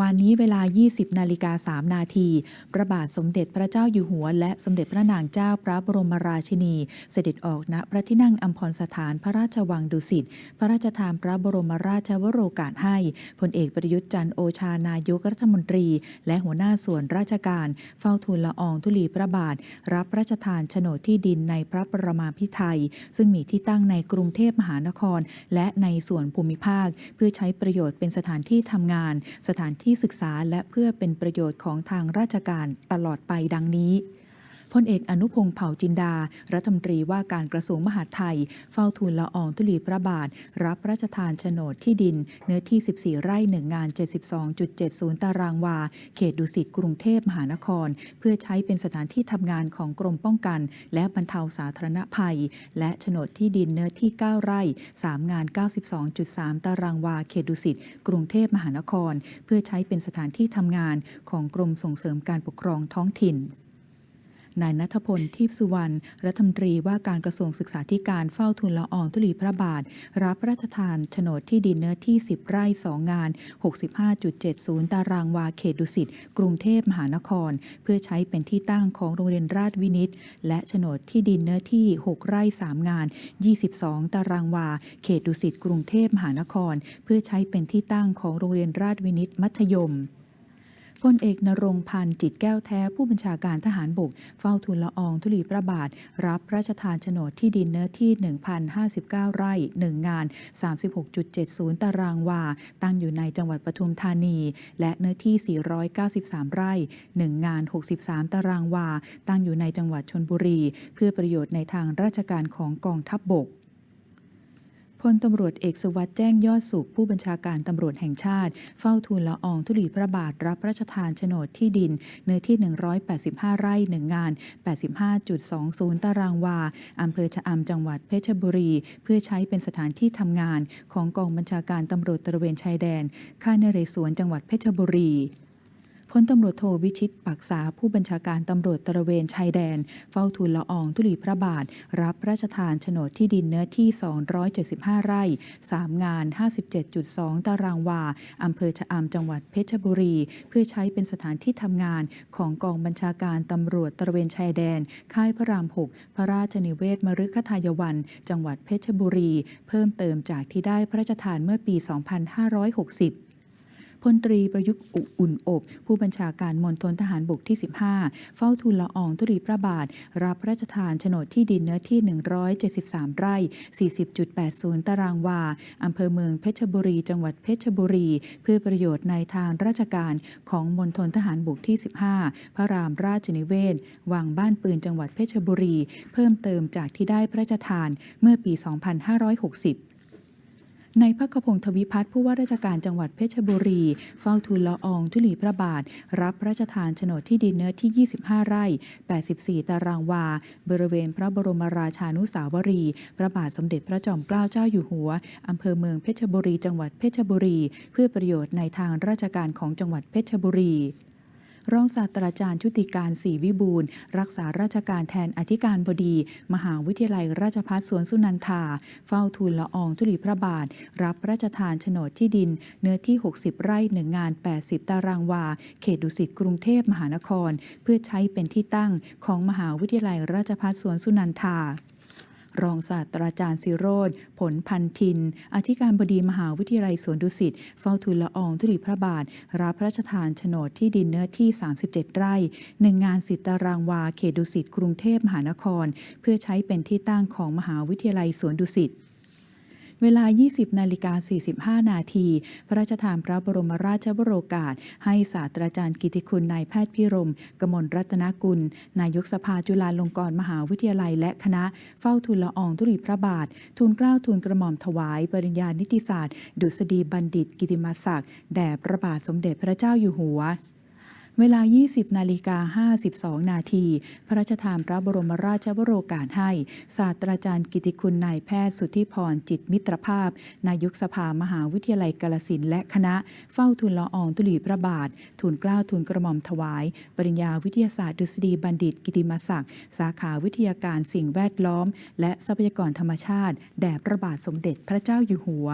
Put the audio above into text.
วันนี้เวลา 20 นาฬิกา 3 นาที พระบาทสมเด็จพระเจ้าอยู่หัว และสมเด็จพระนางเจ้าพระบรมราชินี เสด็จออกณพระที่นั่งอัมพรสถานพระราชวังดุสิต พระราชทานพระบรมราชวโรกาสให้ พลเอกประยุทธ์จันโอชานายกรัฐมนตรี และหัวหน้าส่วนราชการ เฝ้าทูลละอองธุลีพระบาท รับพระราชทานโฉนดที่ดินในพระประมาพิไทย ซึ่งมีที่ตั้งในกรุงเทพมหานคร และในส่วนภูมิภาค เพื่อใช้ประโยชน์เป็นสถานที่ทำงาน สถานที่ที่ศึกษาและเพื่อเป็นประโยชน์ของทางราชการตลอดไปดังนี้ พลเอกอนุพงษ์เผ่าจินดา รัฐมนตรีว่าการกระทรวงมหาดไทย เฝ้าทูลละอองธุลีพระบาท รับพระราชทานโฉนดที่ดิน เนื้อที่ 14 ไร่หนึ่งงาน 72.70 ตารางวา เขตดุสิตกรุงเทพมหานคร เพื่อใช้เป็นสถานที่ทำงานของกรมป้องกัน และบรรเทาสาธารณภัย และโฉนดที่ดินเนื้อที่ 9 ไร่ 3 งาน 92.3 ตารางวา เขตดุสิตกรุงเทพมหานคร เพื่อใช้เป็นสถานที่ทำงานของกรมส่งเสริมการปกครองท้องถิ่น นายนัทพลทิพสุวรรณรัฐมนตรีว่าการกระทรวงศึกษาธิการเฝ้าทุนละอองธุลีพระบาท รับพระราชทานโฉนดที่ดินเนื้อที่ 10 ไร่ 2 งาน 65.70 ตารางวาเขตดุสิตกรุงเทพมหานคร เพื่อใช้เป็นที่ตั้งของโรงเรียนราชวินิต และโฉนดที่ดินเนื้อที่ 6 ไร่ 3 งาน 22 ตารางวา เขตดุสิตกรุงเทพมหานคร เพื่อใช้เป็นที่ตั้งของโรงเรียนราชวินิตมัธยม พลเอกนรงพันธ์จิตแก้วแท้ผู้บัญชาการทหารบก เฝ้าทูลละอองธุลีพระบาท รับพระราชทานโฉนดที่ดินเนื้อที่ 1,059 ไร่ 1 งาน 36.70 ตารางวา ตั้งอยู่ในจังหวัดปทุมธานี และเนื้อที่ 493 ไร่ 1 งาน 63 ตารางวา ตั้งอยู่ในจังหวัดชนบุรี เพื่อประโยชน์ในทางราชการของกองทัพบบก พลตำรวจเอกสุวัสด์แจ้งยอดสุขผู้บัญชาการตำรวจแห่งชาติ เฝ้าทูลละอองธุลีพระบาทรับพระราชทานโฉนดที่ดิน เนื้อที่ 185 ไร่ 1 งาน 85.20 ตารางวาอำเภอชะอำจังหวัดเพชรบุรี เพื่อใช้เป็นสถานที่ทำงานของกองบัญชาการตำรวจตระเวนชายแดน ค่ายนเรศวรจังหวัดเพชรบุรี พลตำรวจโทวิชิตปักษาผู้บัญชาการตำรวจตระเวนชายแดน เฝ้าทูลละอองธุลีพระบาท รับพระราชทานโฉนดที่ดินเนื้อที่ 275 ไร่ 3 งาน 57.2 ตารางวาอำเภอชะอำจังหวัดเพชรบุรี เพื่อใช้เป็นสถานที่ทำงานของกองบัญชาการตำรวจตระเวนชายแดน ค่ายพระราม 6 พระราชนิเวศมฤคทายวัน จังหวัดเพชรบุรี เพิ่มเติมจากที่ได้พระราชทานเมื่อปี 2560 พลตรีประยุกต์อุ่นอบผู้บัญชาการมณฑลทหารบกที่ 15 เฝ้าทูลละอองธุลีพระบาท รับพระราชทานโฉนดที่ดินเนื้อที่ 173 ไร่ 40.80 ตารางวาอำเภอเมืองเพชรบุรี จังหวัดเพชรบุรี เพื่อประโยชน์ในทางราชการของมณฑลทหารบกที่ 15 พระรามราชนิเวศวังบ้านปืนจังหวัดเพชรบุรี เพิ่มเติมจากที่ได้พระราชทานเมื่อปี 2560 ในพระกพงศ์ทวิพัฒน์ผู้ว่าราชการจังหวัดเพชรบุรี เฝ้าทูลละอองธุลีพระบาท รับพระราชทานโฉนดที่ดินเนื้อที่ 25 ไร่ 84 ตารางวา บริเวณพระบรมราชานุสาวรี พระบาทสมเด็จพระจอมเกล้าเจ้าอยู่หัว อำเภอเมืองเพชรบุรี จังหวัดเพชรบุรี เพื่อประโยชน์ในทางราชการของจังหวัดเพชรบุรี รองศาสตราจารย์ชุติการศรีวิบูลรักษาราชการแทนอธิการบดี มหาวิทยาลัยราชภัฏสวนสุนันทา เฝ้าทูลละอองธุลีพระบาท รับพระราชทานโฉนดที่ดิน เนื้อที่ 60 ไร่หนึ่งงาน 80 ตารางวา เขตดุสิตกรุงเทพมหานคร เพื่อใช้เป็นที่ตั้งของมหาวิทยาลัยราชภัฏสวนสุนันทา รองศาสตราจารย์สิโรธผลพันธิน อธิการบดีมหาวิทยาลัยสวนดุสิตเฝ้าทูลละอองธุลีพระบาท รับพระราชทานโฉนดที่ดินเนื้อที่ 37 ไร่หนึ่งงานสิบตารางวาเขตดุสิตกรุงเทพมหานคร เพื่อใช้เป็นที่ตั้งของมหาวิทยาลัยสวนดุสิต เวลา 20 นาฬิกา 45 นาที พระราชทานพระบรมราชวโรกาส ให้ศาสตราจารย์กิติคุณนายแพทย์พิรม กมลรัตนกุล นายกสภาจุฬาลงกรณ์มหาวิทยาลัยและคณะ เฝ้าทูลละอองธุลีพระบาท ทูลเกล้าทูลกระหม่อมถวาย ปริญญานิติศาสตร์ ดุษฎีบัณฑิต กิติมศักดิ์แด่พระบาทสมเด็จพระเจ้าอยู่หัว เวลา 20 นาฬิกา 52 นาที พระราชทานพระบรมราชวโรกาสให้ ศาสตราจารย์กิติคุณนายแพทย์สุทธิพรจิตมิตรภาพ นายกสภามหาวิทยาลัยกาลสินและคณะ เฝ้าทูลละอองธุลีพระบาททูลเกล้าทูลกระหม่อมถวาย ปริญญาวิทยาศาสตร์ดุษฎีบัณฑิต กิติมศักดิ์ สาขาวิทยาการสิ่งแวดล้อม และทรัพยากรธรรมชาติ แด่พระบาทสมเด็จพระเจ้าอยู่หัว